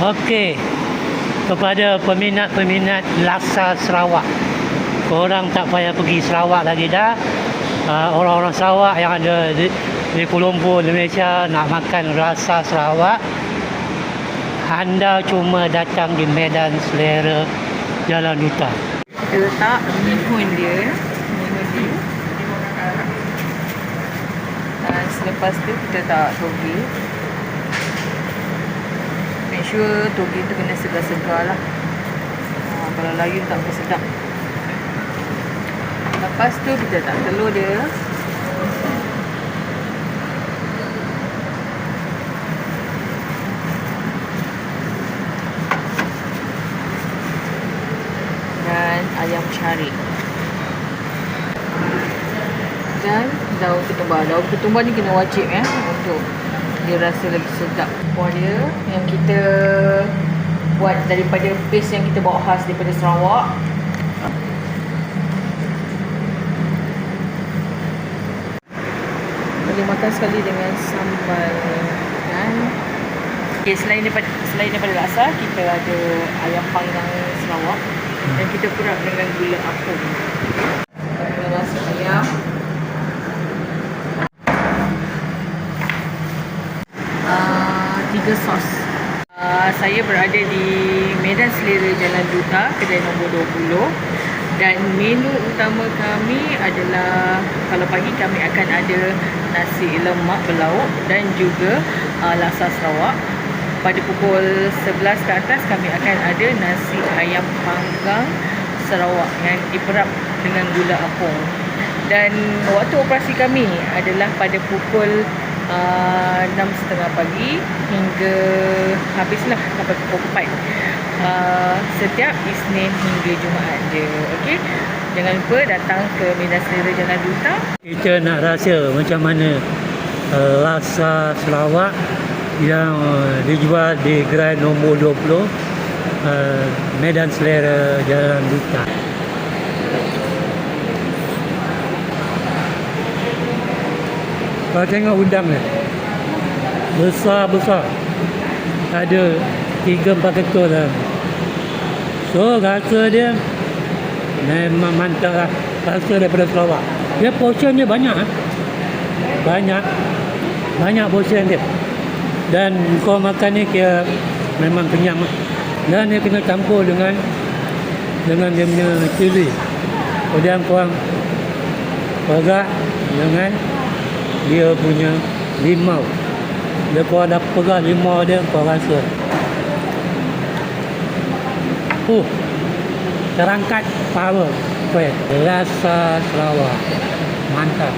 Okey. Kepada peminat-peminat laksa Sarawak. Korang tak payah pergi Sarawak lagi dah. Uh, orang-orang Sarawak yang ada di, di Kuala Lumpur, di Malaysia nak makan rasa Sarawak. Anda cuma datang di Medan Selera Jalan Duta. Kita letak mihun dia Dan selepas tu kita letak toge Make sure toge tu kena segar-segar lah. Ha, Kalau layu tak boleh sedap. Lepas tu kita letak telur dia. Dan ayam cari dan daun ketumbar. Daun ketumbar ni kena wajib ya untuk dia rasa lagi sedap kuah dia yang kita buat daripada paste yang kita bawa khas daripada Sarawak boleh makan sekali dengan sambal dan Okay, selain daripada selain daripada laksa, kita ada ayam panggang Sarawak dan kita kurap dengan gula apung. Kita rasa ayam. Tiga sos. Uh, saya berada di Medan Selera Jalan Duta, kedai nombor 20 dan menu utama kami adalah kalau pagi kami akan ada nasi lemak berlauk dan juga uh, laksa Sarawak pada pukul 11 ke atas kami akan ada nasi ayam panggang Sarawak yang diperap dengan gula apung. Dan waktu operasi kami adalah pada pukul uh, 6.30 pagi hingga habislah sampai pukul 4. Uh, setiap Isnin hingga Jumaat je. Okey. Jangan lupa datang ke Medan Selera Jalan Duta. Kita nak rasa macam mana uh, laksa Sarawak yang uh, dijual di gerai nombor 20 uh, Medan Selera Jalan Duta. Kau tengok udang ni. Besar-besar. Ada 3-4 ekor dah. So rasa dia memang mantap lah. Rasa daripada Sarawak. Dia portion dia banyak. Eh? Banyak. Banyak portion dia. Dan kau makan ni kira memang kenyang lah. Dan dia kena campur dengan dengan dia punya cili. Kemudian korang perak dengan dia punya limau. Dia kau ada perak limau dia kau rasa. Uh, terangkat power. Rasa Sarawak. Mantap.